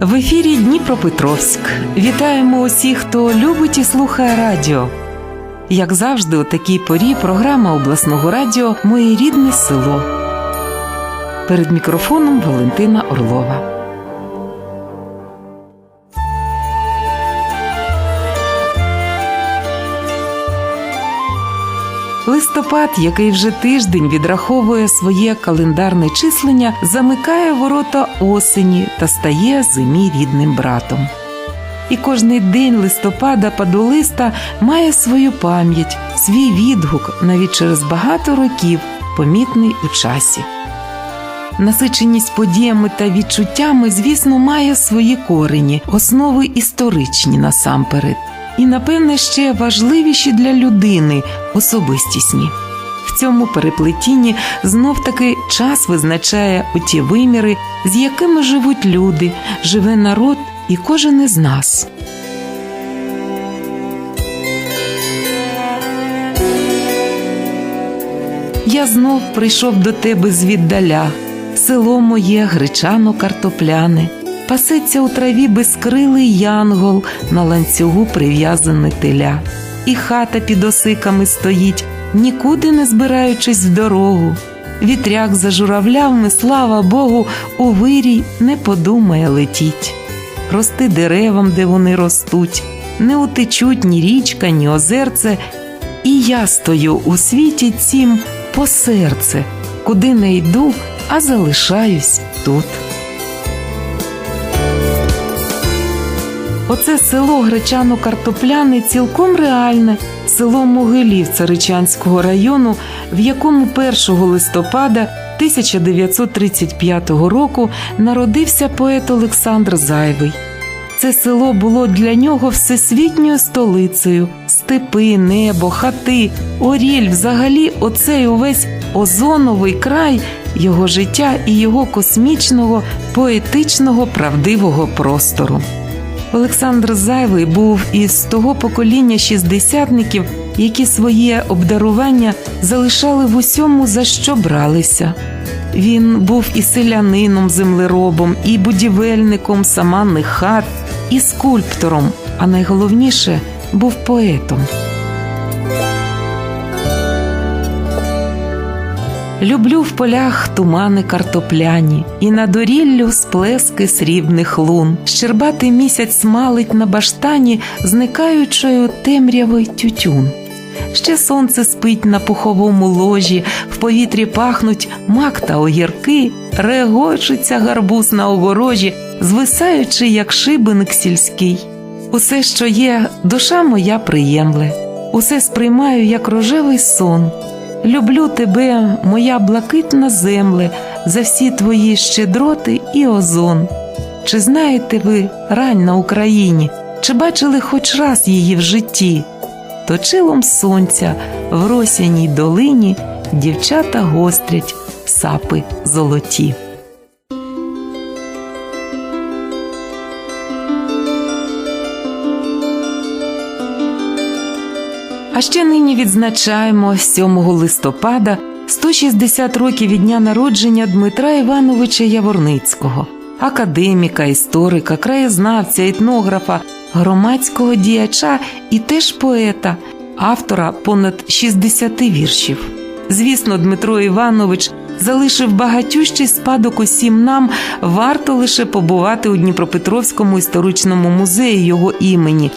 В ефірі Дніпропетровськ. Вітаємо усіх, хто любить і слухає радіо. Як завжди, у такій порі програма обласного радіо Моє рідне село. Перед мікрофоном Валентина Орлова. Листопад, який вже тиждень відраховує своє календарне числення, замикає ворота осені та стає зимі рідним братом. І кожний день листопада падолиста має свою пам'ять, свій відгук навіть через багато років, помітний у часі. Насиченість подіями та відчуттями, звісно, має свої корені, основи історичні насамперед і, напевне, ще важливіші для людини особистісні. В цьому переплетінні знов таки час визначає оті виміри, з якими живуть люди, живе народ і кожен із нас. Я знов прийшов до тебе звіддаля, село моє гречано картопляне, пасеться у траві безкрилий янгол, на ланцюгу прив'язане теля, і хата під осиками стоїть, нікуди не збираючись в дорогу. Вітряк за журавлями, слава Богу, у вирій не подумає летіть. Рости деревам, де вони ростуть, не утечуть ні річка, ні озерце, і я стою у світі цім по серце, куди не йду, а залишаюсь тут. Оце село Гречано-Картопляне цілком реальне село Могилів Царичанського району, в якому 1 листопада 1935 року народився поет Олександр Зайвий. Це село було для нього всесвітньою столицею, степи, небо, хати, оріль, взагалі, оцей увесь озоновий край його життя і його космічного, поетичного, правдивого простору. Олександр Зайвий був із того покоління шістдесятників, які своє обдарування залишали в усьому, за що бралися. Він був і селянином, землеробом, і будівельником саманних хат, і скульптором, а найголовніше був поетом. Люблю в полях тумани картопляні, і на доріллю сплески срібних лун. Щербатий місяць смалить на баштані, зникаючою темряви тютюн. Ще сонце спить на пуховому ложі, в повітрі пахнуть мак та огірки, регочеться гарбуз на огорожі, звисаючи, як шибеник сільський. Усе, що є, душа моя приємле, усе сприймаю, як рожевий сон. Люблю тебе, моя блакитна земле, за всі твої щедроти і озон. Чи знаєте ви рань на Україні, чи бачили хоч раз її в житті? Точилом сонця в росяній долині дівчата гострять сапи золоті. А ще нині відзначаємо 7 листопада 160 років від дня народження Дмитра Івановича Яворницького, академіка, історика, краєзнавця, етнографа, громадського діяча і теж поета, автора понад 60 віршів. Звісно, Дмитро Іванович залишив багатющий спадок усім нам, варто лише побувати у Дніпропетровському історичному музеї його імені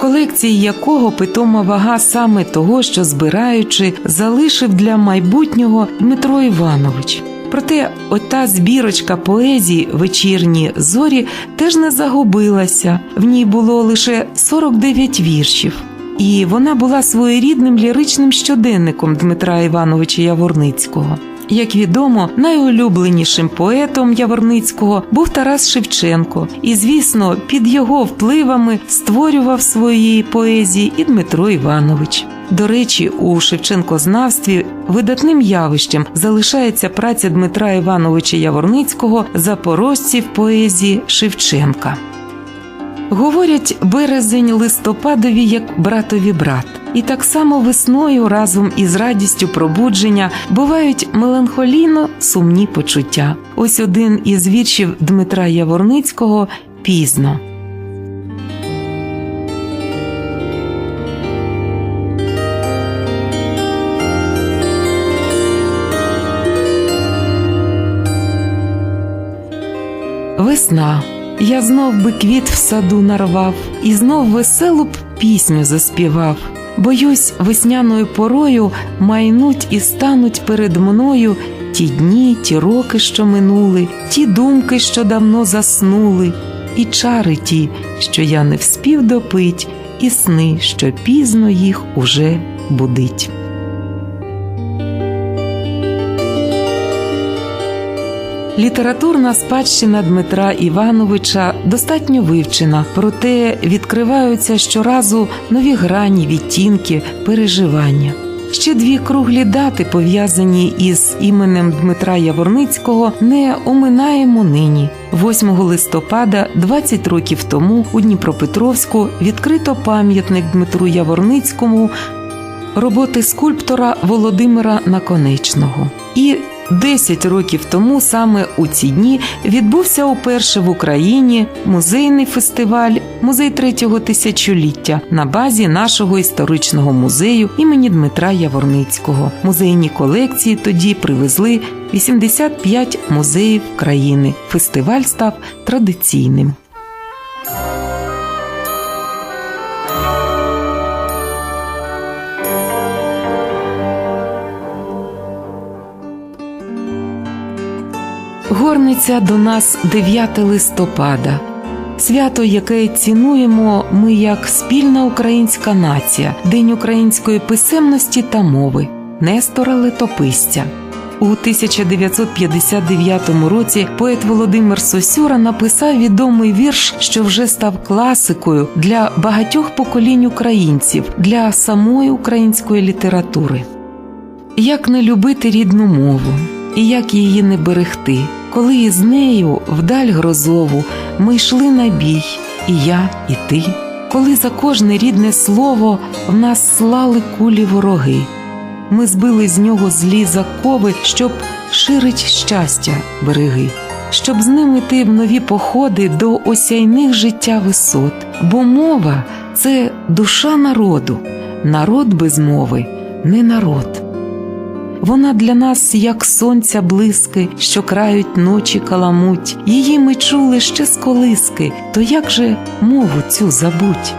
колекції якого питома вага саме того, що збираючи, залишив для майбутнього Дмитро Іванович. Проте ота збірочка поезії вечірні зорі теж не загубилася. В ній було лише 49 віршів, і вона була своєрідним ліричним щоденником Дмитра Івановича Яворницького. Як відомо, найулюбленішим поетом Яворницького був Тарас Шевченко, і, звісно, під його впливами створював свої поезії і Дмитро Іванович. До речі, у Шевченкознавстві видатним явищем залишається праця Дмитра Івановича Яворницького запорожців поезії Шевченка. Говорять, березень листопадові як братові брат. І так само весною разом із радістю пробудження бувають меланхолійно сумні почуття. Ось один із віршів Дмитра Яворницького пізно. Весна. Я знов би квіт в саду нарвав, і знов веселу б пісню заспівав. Боюсь, весняною порою майнуть і стануть перед мною ті дні, ті роки, що минули, ті думки, що давно заснули, і чари ті, що я не вспів допить, і сни, що пізно їх уже будить. Літературна спадщина Дмитра Івановича достатньо вивчена, проте відкриваються щоразу нові грані, відтінки, переживання. Ще дві круглі дати, пов'язані із іменем Дмитра Яворницького, не оминаємо нині. 8 листопада, 20 років тому, у Дніпропетровську відкрито пам'ятник Дмитру Яворницькому роботи скульптора Володимира Наконечного. І 10 років тому саме у ці дні відбувся уперше в Україні музейний фестиваль Музей третього тисячоліття на базі нашого історичного музею імені Дмитра Яворницького. Музейні колекції тоді привезли 85 музеїв країни. Фестиваль став традиційним. Горниця до нас 9 листопада. Свято, яке цінуємо ми як спільна українська нація, День української писемності та мови Нестора Летописця. У 1959 році поет Володимир Сосюра написав відомий вірш, що вже став класикою для багатьох поколінь українців, для самої української літератури. Як не любити рідну мову, і як її не берегти, коли із нею вдаль грозову ми йшли на бій, і я, і ти, коли за кожне рідне слово в нас слали кулі вороги. Ми збили з нього злі закови, щоб ширить щастя береги, щоб з ними йти в нові походи до осяйних життя висот, бо мова це душа народу, народ без мови не народ. Вона для нас, як сонця блиски, що крають ночі каламуть. Її ми чули ще з колиски, то як же мову цю забудь?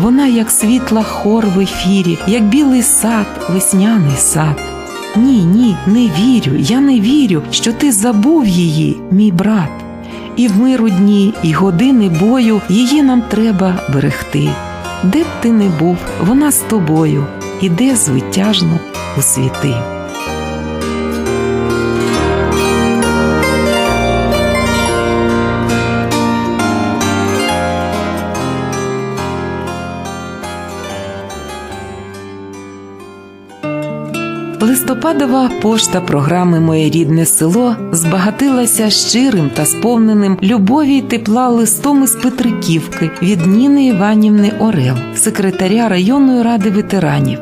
Вона, як світла хор в ефірі, як білий сад, весняний сад. Ні, ні, не вірю, я не вірю, що ти забув її, мій брат. І в миру дні, і години бою її нам треба берегти. Де б ти не був, вона з тобою, іде звитяжно у світи. Листопадова пошта програми Моє рідне село збагатилася щирим та сповненим любові й тепла листом із Петриківки від Ніни Іванівни Орел, секретаря районної ради ветеранів.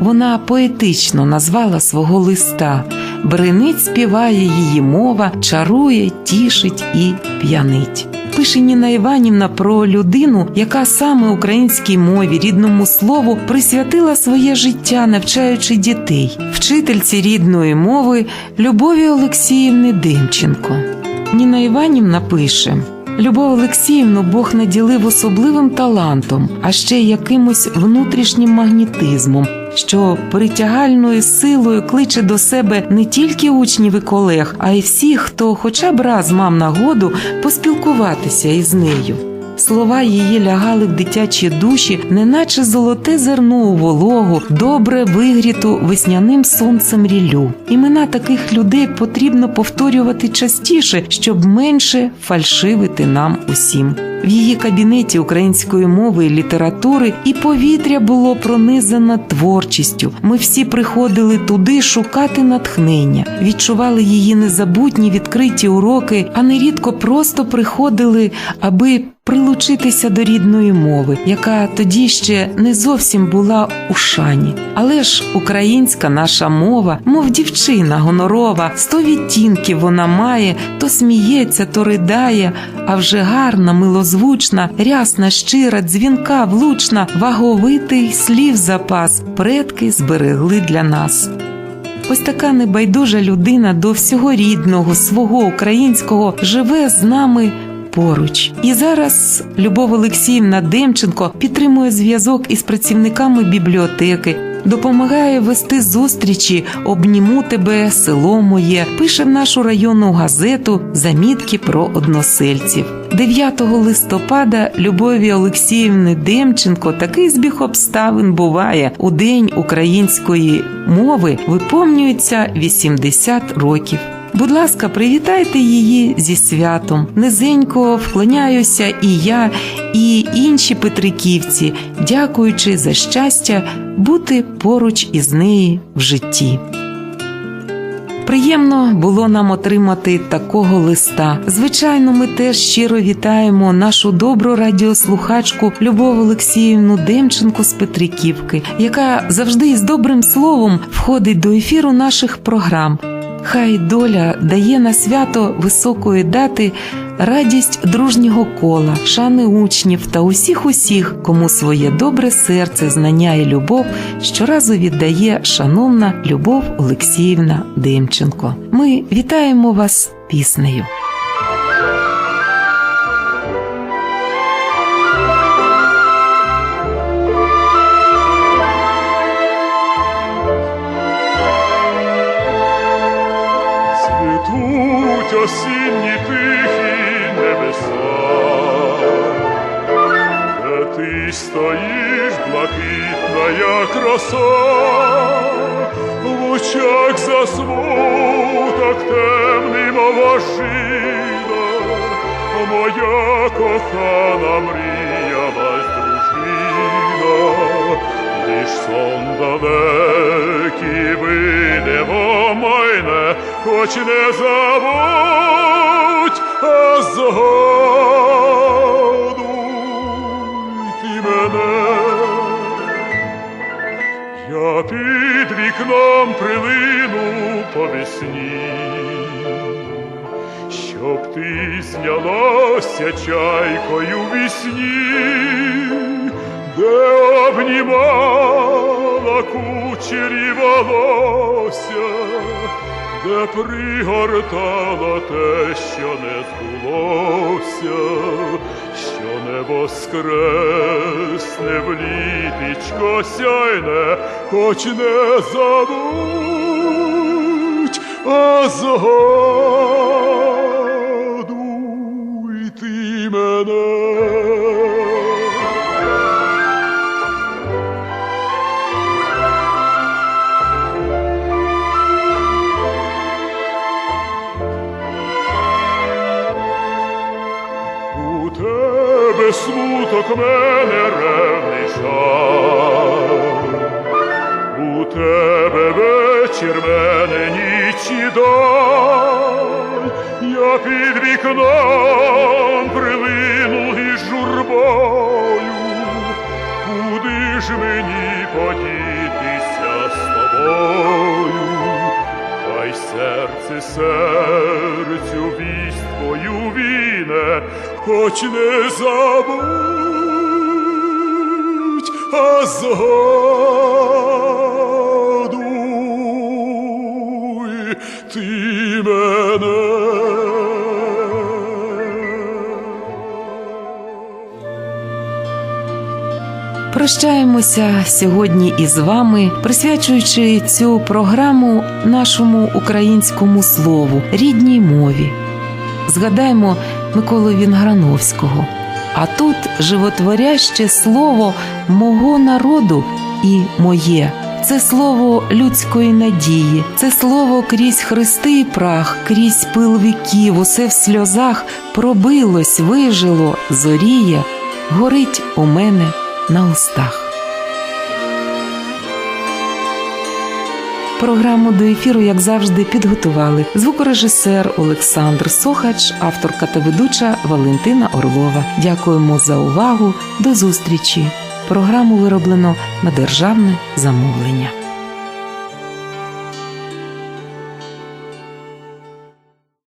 Вона поетично назвала свого листа. Бринить співає її мова, чарує, тішить і п'янить. Пише Ніна Іванівна про людину, яка саме українській мові, рідному слову присвятила своє життя, навчаючи дітей, вчительці рідної мови Любові Олексіївни Демченко. Ніна Іванівна пише. Любов Олексіївну Бог наділив особливим талантом, а ще якимось внутрішнім магнітизмом, що притягальною силою кличе до себе не тільки учнів і колег, а й всіх, хто хоча б раз мав нагоду поспілкуватися із нею. Слова її лягали в дитячі душі, неначе золоте зерно у вологу, добре вигріту весняним сонцем ріллю. Імена таких людей потрібно повторювати частіше, щоб менше фальшивити нам усім. В її кабінеті української мови і літератури, і повітря було пронизано творчістю. Ми всі приходили туди шукати натхнення, відчували її незабутні відкриті уроки, а нерідко просто приходили, аби прилучитися до рідної мови, яка тоді ще не зовсім була у шані. Але ж українська наша мова, мов дівчина гонорова, сто відтінків вона має, то сміється, то ридає, а вже гарна, милозвучна, рясна, щира, дзвінка, влучна, ваговитий слів запас, предки зберегли для нас. Ось така небайдужа людина до всього рідного, свого українського живе з нами поруч. І зараз Любов Олексіївна Демченко підтримує зв'язок із працівниками бібліотеки. Допомагає вести зустрічі, обніму тебе, село моє, пише в нашу районну газету замітки про односельців. 9 листопада Любові Олексіївни Демченко такий збіг обставин буває у день української мови виповнюється 80 років. Будь ласка, привітайте її зі святом. Низенько вклоняюся і я, і інші петриківці, дякуючи за щастя бути поруч із нею в житті. Приємно було нам отримати такого листа. Звичайно, ми теж щиро вітаємо нашу добру радіослухачку Любов Олексіївну Демченко з Петриківки, яка завжди із добрим словом входить до ефіру наших програм. Хай доля дає на свято високої дати радість дружнього кола, шани учнів та усіх усіх, кому своє добре серце, знання і любов щоразу віддає шановна Любов Олексіївна Демченко. Ми вітаємо вас піснею. Цвітуть осінні тихі небеса, де ти стоїш, блакитна, як роса, в очах засмуток темний, мов ожина, моя кохана мріялась дружина, лиш сон далекий видимо хоч не забудь, а згадуй мене. Я під вікном прилину по щоб ти знялася чайкою вісні, де обнімала кучері волосся, де пригортала те, що не збулося, що не воскресне в літечко сяйне, хоч не забудь, а згадуй ти мене. Смуток мене ревний жаль, у тебе вечір мене ніч і даль, я під вікном прилину із журбою, куди ж мені подітися з тобою? Хай серце серцю вість твою віне, хоч не забудь, згадуй ти мене. Прощаємося сьогодні із вами, присвячуючи цю програму нашому українському слову, рідній мові. Згадаймо Миколу Вінграновського. А тут животворяще слово мого народу і моє це слово людської надії, це слово крізь хрести і прах, крізь пил віків, усе в сльозах пробилось, вижило, зоріє, горить у мене на устах. Програму до ефіру, як завжди, підготували звукорежисер Олександр Сохач, авторка та ведуча Валентина Орлова. Дякуємо за увагу. До зустрічі. Програму вироблено на державне замовлення.